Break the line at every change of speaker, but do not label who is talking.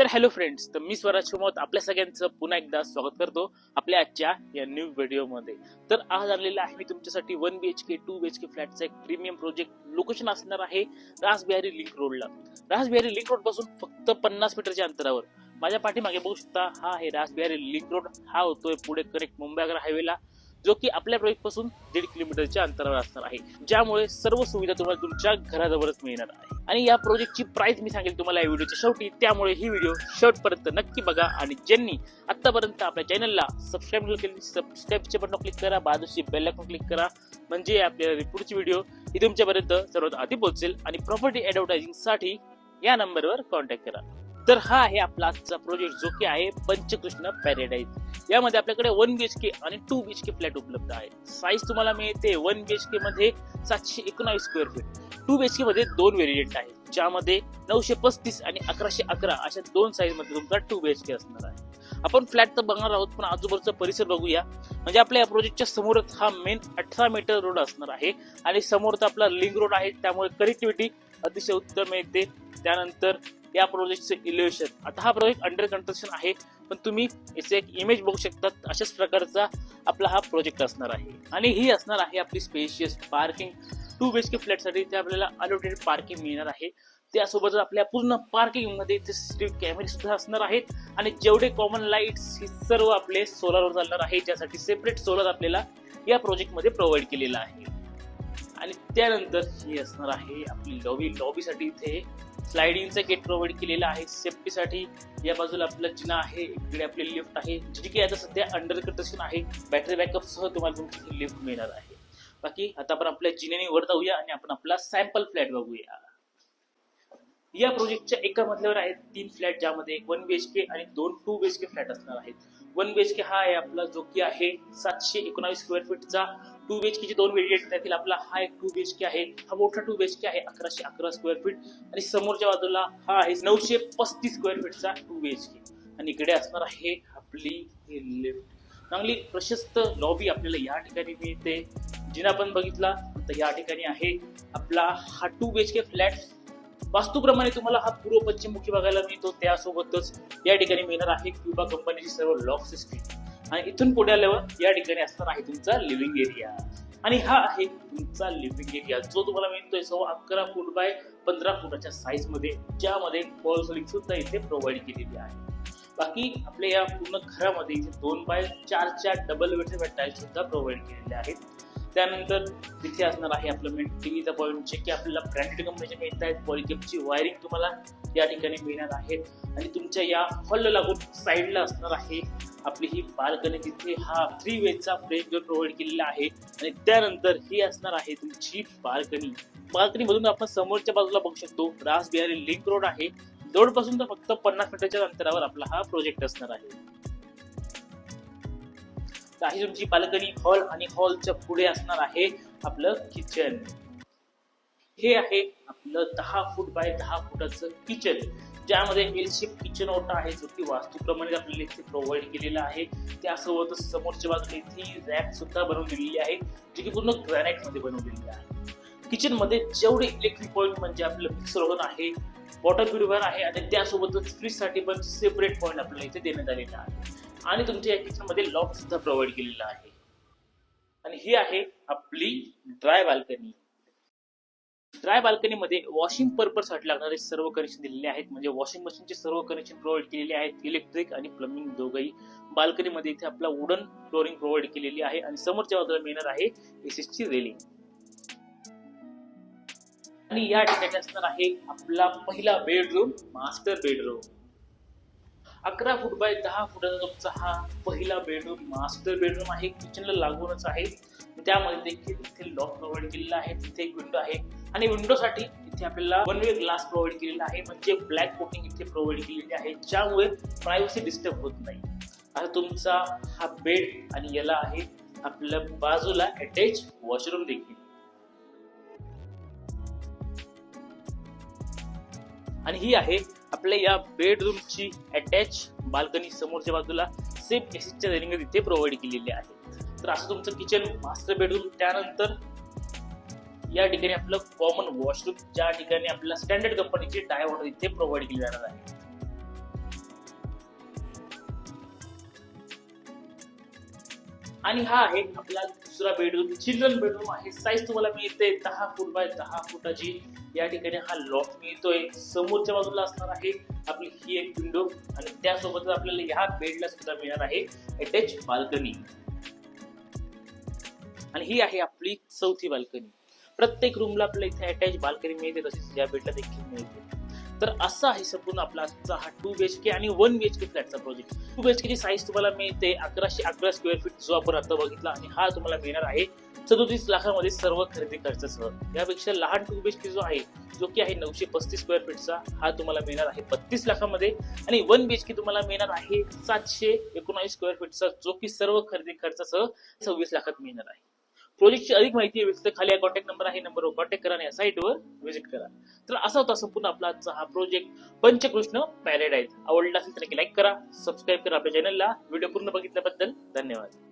तर hello friends तर मी स्वराज मत आपल्या सगळ्यांचं पुन्हा एकदा स्वागत करतो आपल्या आजच्या या न्यू व्हिडिओमध्ये तर आज आलेला आहे मी तुमच्यासाठी one B H K two B H K फ्लॅटचा एक प्रीमियम प्रोजेक्ट लोकेशन असणार आहे रासबिहारी लिंक रोडला रासबिहारी लिंक रोडपासून फक्त पन्नास मीटरच्या अंतरावर. माझ्या पाठीमागे बघू शकता हा आहे रासबिहारी लिंक रोड हा होतोय पुढे कनेक्ट मुंबई आग्रा हायवेला जो की आपल्या प्रोजेक्टपासून दीड किलोमीटरच्या अंतरावर असणार आहे. ज्यामुळे सर्व सुविधा तुम्हाला तुमच्या घराजवळच मिळणार आहे. आणि या प्रोजेक्टची प्राइस मी सांगेल तुम्हाला या व्हिडिओच्या शेवटी. त्यामुळे ही व्हिडिओ शेवटपर्यंत नक्की बघा. आणि ज्यांनी आतापर्यंत आपल्या चॅनलला सबस्क्राईब केली सबस्क्राईबचे बटन क्लिक करा. बाजूची बेल आयकॉन क्लिक करा. म्हणजे आपल्या पुढची व्हिडिओ ही तुमच्यापर्यंत सर्वात आधी पोहोचेल. आणि प्रॉपर्टी ऍडव्हर्टायझिंगसाठी या नंबरवर कॉन्टॅक्ट करा. तर हा आहे आपला आजचा प्रोजेक्ट जो की आहे पंचकृष्ण पॅरेडाईज यामध्ये आपल्याकडे वन बी एच के आणि two B H K flat उपलब्ध आहे साईज तुम्हाला मिळते वन बी एच के मध्ये सातशे एकोणावीस square feet two B H K मध्ये दोन व्हेरियंट आहेत ज्यामध्ये नऊशे पस्तीस आणि अकराशे अकरा अशा दोन साईजमध्ये तुमचा टू बी एच के असणार आहे. आपण फ्लॅट तर बघणार आहोत पण आजूबाजूचा परिसर बघूया. म्हणजे आपल्या या प्रोजेक्टच्या समोरच हा मेन अठरा मीटर रोड असणार आहे आणि समोरचा आपला लिंक रोड आहे त्यामुळे कनेक्टिव्हिटी अतिशय उत्तम येते त्यानंतर या प्रोजेक्टचे इलेव्हेशन आता हा प्रोजेक्ट अंडर कन्स्ट्रक्शन आहे. पण तुम्ही याचे एक इमेज बघू शकतात अशाच प्रकारचा आपला हा प्रोजेक्ट असणार आहे. आणि ही असणार आहे आपली spacious parking two B H K फ्लॅटसाठी ते आपल्याला अलोटेड पार्किंग मिळणार आहे. त्यासोबतच आपल्या पूर्ण पार्किंगमध्ये इथे सीसीटीव्ही कॅमेरे सुद्धा असणार आहेत. आणि जेवढे कॉमन लाईट्स हे सर्व आपले सोलारवर चालणार आहे. ज्यासाठी सेपरेट सोलर आपल्याला या प्रोजेक्टमध्ये प्रोव्हाइड केलेला आहे. आणि त्यानंतर ही असणार आहे आपली लॉबी लॉबीसाठी इथे स्लायडिंगचा गेट प्रोव्हाइड केलेला आहे. सेफ्टीसाठी या बाजूला आपला जिना आहे. इकडे आपली लिफ्ट आहे. जी की आता सध्या अंडर कंस्ट्रक्शन आहे बॅटरी बॅकअपसह तुम्हाला तुमची लिफ्ट मिळणार आहे. बाकी आता आपण आपल्या जिन्याने वर जाऊया आणि आपण आपला सॅम्पल फ्लॅट बघूया. या प्रोजेक्टच्या एका मजल्यावर आहेत तीन फ्लॅट ज्यामध्ये वन बी एच के आणि दोन two B H K flat असणार आहेत. वन बी एच के हा आहे आपला जो की आहे सातशे एकोणावीस स्क्वेअर फीटचा टू बी एच केचे दोन वेरिएट त्यातील आपला हा एक टू बी एच के आहे हा मोठा टू बी एच के आहे अकराशे अकरा स्क्वेअर फीट आणि समोरच्या बाजूला हा आहे नऊशे पस्तीस स्क्वेअर फीटचा टू बी एच के आणि इकडे असणार आहे आपली लिफ्ट चांगली प्रशस्त लॉबी आपल्याला या ठिकाणी मिळते. जिना आपण बघितला तर या ठिकाणी आहे आपला हा two B H K flat वास्तूप्रमाणे तुम्हाला हा पूर्व पश्चिममुखी बघायला मिळतो. त्यासोबतच या ठिकाणी मिळणार आहे क्युबा कंपनीची सर्व लॉक सिस्टीम आणि इथून पुढे आल्यावर या ठिकाणी असणार आहे तुमचा लिव्हिंग एरिया आणि हा आहे तुमचा लिव्हिंग एरिया जो तुम्हाला मिळतोय सव्वा अकरा फूट बाय पंधरा फुटाच्या साईजमध्ये ज्यामध्ये फॉल सुद्धा इथे प्रोव्हाइड केलेली आहे. बाकी आपल्या या पूर्ण घरामध्ये इथे दोन बाय चारच्या डबल वेटचे टाईल्स सुद्धा प्रोव्हाइड केलेले आहेत. त्यानंतर तिथे असणार आहे आपलं मेन टीव्हीचा पॉईंट जे की आपल्याला ब्रँडेड कंपनीचे मिळत आहेत. पॉलिकेपची वायरिंग तुम्हाला या ठिकाणी मिळणार आहे. आणि तुमच्या या हॉलला लागून साईडला असणार आहे आपली ही बाल्कनी तिथे हा थ्री वेचा फ्रेम जो प्रोव्हाइड केलेला आहे. आणि त्यानंतर ही असणार आहे तुमची बाल्कनी बाल्कनीमधून आपण समोरच्या बाजूला बघू शकतो. रास बिहारी लिंक रोड आहे. रोडपासून तर फक्त पन्नास मिनिटाच्या अंतरावर आपला हा प्रोजेक्ट असणार आहे. आहे तुमची बाल्कनी हॉल आणि हॉलच्या पुढे असणार आहे आपलं किचन हे आहे आपलं दहा फूट बाय दहा फुटाचं किचन ज्यामध्ये एलशेप किचन ओटा आहे जो की वास्तूप्रमाणे आपल्याला इथे प्रोव्हाइड केलेला आहे. त्यासोबतच समोरच्या बाजूला इथे रॅक सुद्धा बनवून दिलेली आहे जी की पूर्ण ग्रॅनाइटमध्ये बनवलेली आहे. किचनमध्ये जेवढे इलेक्ट्रिक पॉईंट म्हणजे आपलं मिक्सर ओव्हन आहे वॉटर प्युरिफायर आहे आणि त्यासोबतच फ्रीजसाठी पण सेपरेट पॉईंट आपल्याला इथे देण्यात आलेला आहे. आणि तुमच्या या लॉक सुद्धा प्रोव्हाइड केलेला आहे. आणि ही आहे आपली ड्राय बाल्कनी ड्राय बाल्कनीमध्ये वॉशिंग पर्पजसाठी लागणारे सर्व कनेक्शन दिलेले आहेत. म्हणजे वॉशिंग मशीनचे सर्व कनेक्शन प्रोव्हाइड केलेले आहेत. इलेक्ट्रिक आणि प्लंबिंग दोघंही. बाल्कनीमध्ये इथे आपला वुडन फ्लोरिंग प्रोव्हाइड केलेली आहे. आणि समोरच्या बाजूला मिळणार आहे एसएसची रेलिंग आणि या ठिकाणी असणार आहे आपला पहिला बेडरूम मास्टर बेडरूम अकरा फूट बाय दहा फुटाचा तुमचा हा पहिला बेडरूम मास्टर बेडरूम आहे. किचनला लागूनच आहे. त्यामध्ये देखील तिथे लॉक प्रोव्हाइड केलेला आहे. तिथे एक विंडो आहे. आणि विंडोसाठी इथे आपल्याला वन वे ग्लास प्रोव्हाइड केलेला आहे. म्हणजे ब्लॅक कोटिंग इथे प्रोव्हाइड केलेली आहे. ज्यामुळे प्रायव्हसी डिस्टर्ब होत नाही. आता तुमचा हा बेड आणि याला आहे आपल्या बाजूला अटॅच वॉशरूम देखील. आणि ही आहे आपल्या या बेडरूमची अटॅच बाल्कनी समोरच्या बाजूला सेम एसीच्या रेलिंग तिथे प्रोव्हाइड केलेली आहे. तर असं तुमचं किचन मास्टर बेडरूम त्यानंतर या ठिकाणी आपलं कॉमन वॉशरूम ज्या ठिकाणी आपल्याला स्टँडर्ड कंपनीचे टाय वॉटर इथे प्रोव्हाइड केली जाणार आहे. आणि हा आहे आपला दुसरा बेडरूम चिल्ड्रन बेडरूम आहे. साईज तुम्हाला मिळते दहा फूट बाय दहा फुटाची. या ठिकाणी हा लॉक मिळतोय. समोरच्या बाजूला असणार आहे आपली ही एक विंडो आणि त्यासोबतच आपल्याला ह्या बेडला सुद्धा मिळणार आहे अटॅच बाल्कनी आणि ही आहे आपली चौथी बाल्कनी प्रत्येक रूमला आपल्याला इथे अटॅच बाल्कनी मिळते तसेच या बेडला देखील मिळते. तर असा आहे संपूर्ण आपला आजचा हा टू बी एच के आणि वन बी एच के फ्लॅटचा प्रोजेक्ट टू बी एच केची साईज तुम्हाला मिळते अकराशे अकरा स्क्वेअर फीट जो आपण आता बघितला आणि हा तुम्हाला मिळणार आहे सदोतीस लाखामध्ये सर्व खरेदी खर्चासह. यापेक्षा लहान टू बी एच के जो आहे जो की आहे नऊशे पस्तीस स्क्वेअर फीटचा हा तुम्हाला मिळणार आहे बत्तीस लाखामध्ये. आणि वन बी एच के तुम्हाला मिळणार आहे सातशे एकोणावीस स्क्वेअर फीटचा जो की सर्व खरेदी खर्चासह सव्वीस लाखात मिळणार आहे. प्रोजेक्टची अधिक माहिती हवी खाली कॉन्टॅक्ट नंबर आहे नंबरवर कॉन्टॅक्ट करा या साईटवर व्हिजिट करा. तर असा होता संपूर्ण आपला आजचा हा प्रोजेक्ट पंचकृष्ण पॅरेडाईज आवडला असेल तर लाईक करा सबस्क्राईब करा आपल्या चॅनलला व्हिडिओ पूर्ण बघितल्याबद्दल धन्यवाद.